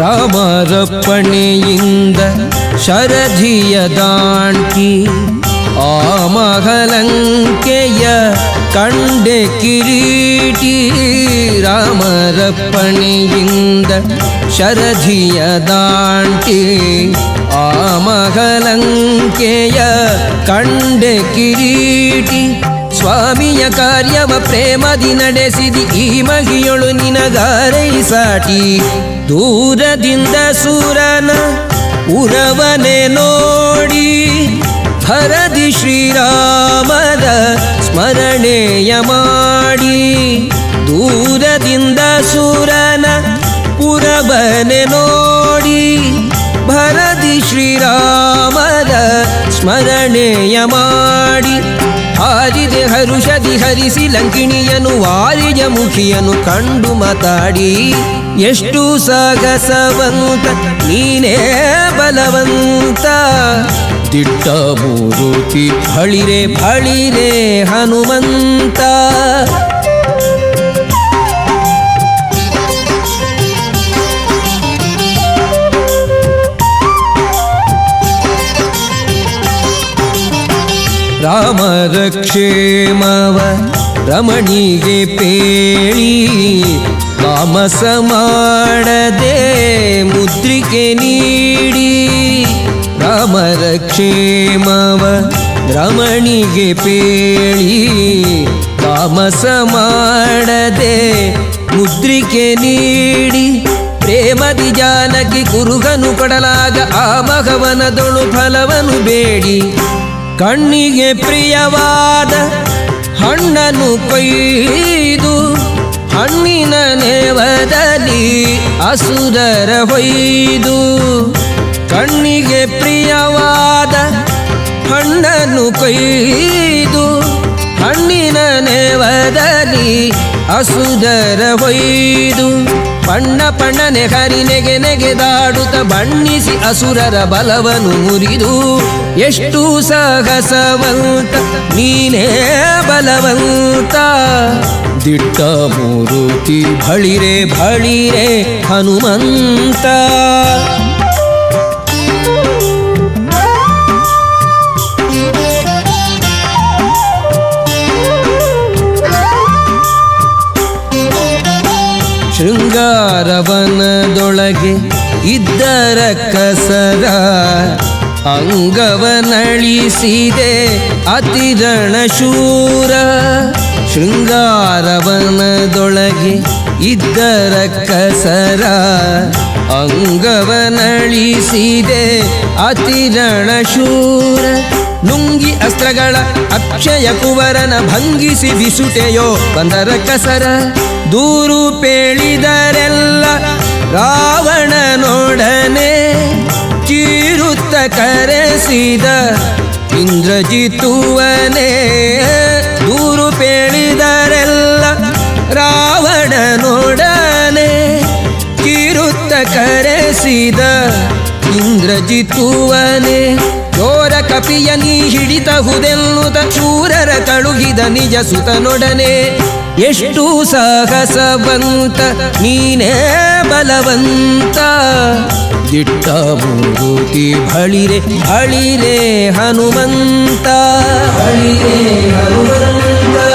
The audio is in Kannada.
ರಾಮರಪ್ಪಣೆಯಿಂದ ಶರಧಿಯ ದಾಂಟಿ ಆ ಮಹಲಂಕೆಯ ಕಂಡೆ ಕಿರೀಟಿ ರಾಮರಪ್ಪಣೆಯಿಂದ ಶರಧಿಯ ದಾಂಟಿ ಆ ಮಹಲಂಕೆಯ ಕಂಡೆ ಕಿರೀಟಿ ಸ್ವಾಮಿಯ ಕಾರ್ಯವ ಪ್ರೇಮದಿ ನಡೆಸಿದಿ. ಈ ಮಹಿಯೊಳು ನಿನಗಾರೈ ಸಾಟಿ. ದೂರದಿಂದ ಸೂರನ ಉರವನೆ ನೋಡಿ. ಹರದಿ ಶ್ರೀರಾಮದ ಸ್ಮರಣೆಯ ಮಾಡಿ. ದೂರದಿಂದ ಸೂರನ ಪುರವನೆ ನೋಡಿ. ಭರದಿ ಶ್ರೀರಾಮದ ಸ್ಮರಣೆಯ ಮಾಡಿ. ಹಾರಿದೆ ಹರುಷದಿ ಹರಿಸಿ ಲಂಕಿಣಿಯನು ವಾರಿಜ ಮುಖಿಯನು ಕಂಡು ಮಾತಾಡಿ, ಎಷ್ಟು ಸಾಗಸವಂತ, ನೀನೇ ಬಲವಂತ. ದಿಟ್ಟ ಮೂರುತಿ ಬಳಿರೆ ಬಳಿರೆ ಹನುಮಂತ. ರಾಮರ ಕ್ಷೇಮವ ರಮಣಿಗೆ ಪೇಳಿ ತಾಮಸ ಮಾಡದೆ ಮುದ್ರಿಕೆ ನೀಡಿ. ರಾಮರ ಕ್ಷೇಮವ ರಮಣಿಗೆ ಪೇಳಿ ತಾಮಸ ಮಾಡದೆ ಮುದ್ರಿಕೆ ನೀಡಿ. ಪ್ರೇಮದಿ ಜಾನಕಿ ಕುರುಗನು ಕೊಡಲಾಗ ಆ ಭಗವನದೊಳು ಫಲವನು ಬೇಡಿ. ಕಣ್ಣಿಗೆ ಪ್ರಿಯವಾದ ಹಣ್ಣನ್ನು ಕೊಯ್ದು ಹಣ್ಣಿನ ನೇವದಲ್ಲಿ ಅಸುರರ ಹೊಯ್ದು ಕಣ್ಣಿಗೆ ಪ್ರಿಯವಾದ ಹಣ್ಣನ್ನು ಕೊಯ್ದು ಹಣ್ಣಿನ ನೇವದಲ್ಲಿ ಅಸುರರ ಹೊಯ್ದು ಪಣ್ಣ ಪಣ್ಣನೆ ಹರಿ ನೆಗೆ ನೆಗೆದಾಡುತ್ತ ಬಣ್ಣಿಸಿ ಅಸುರರ ಬಲವನು ಮುರಿದು, ಎಷ್ಟು ಸಾಹಸವಂತ, ನೀನೇ ಬಲವಂತ. ದಿಟ್ಟ ಮೂರುತಿ ಬಳಿರೆ ಬಳಿರೆ ಹನುಮಂತ. ಶೃಂಗಾರವನದೊಳಗೆ ಇದ್ದರ ಕಸರ ಅಂಗವನಳಿಸಿದೆ ಅತಿರಣ ಶೂರ ಶೃಂಗಾರವನದೊಳಗೆ ಇದ್ದರ ಕಸರ ಅಂಗವನಳಿಸಿದೆ ಅತಿರಣ ಶೂರ ನುಂಗಿ ಅಸ್ತ್ರಗಳ ಅಕ್ಷಯ ಕುವರನ ಭಂಗಿಸಿ ಬಿಸುಟೆಯೋ ಬಂದರ ಕಸರ ದೂರು ಪೇಳಿದರೆಲ್ಲ ರಾವಣನೊಡನೆ ಚೀರುತ್ತ ಕರೆಸಿದ ಇಂದ್ರಜಿತುವನೆ ದೂರು ಪೇಳಿದರೆಲ್ಲ ರಾವಣನೊಡನೆ ಚೀರುತ್ತ ಕರೆಸಿದ ಇಂದ್ರಜಿತುವನೆ ಚೋರ ಕಪಿಯ ನೀ ಹಿಡಿತಹುದೆನ್ನುತ್ತ ಚೂರರ ಕಳುಹಿದ ನಿಜ ಸುತನೊಡನೆ. ಎಷ್ಟು ಸಾಹಸವಂತ, ನೀನೇ ಬಲವಂತ. ದಿಟ್ಟ ಮೂರುತಿ ಬಳಿರೆ ಬಳಿರೆ ಹನುಮಂತ ಬಳಿರೆ ಹನುಮಂತ.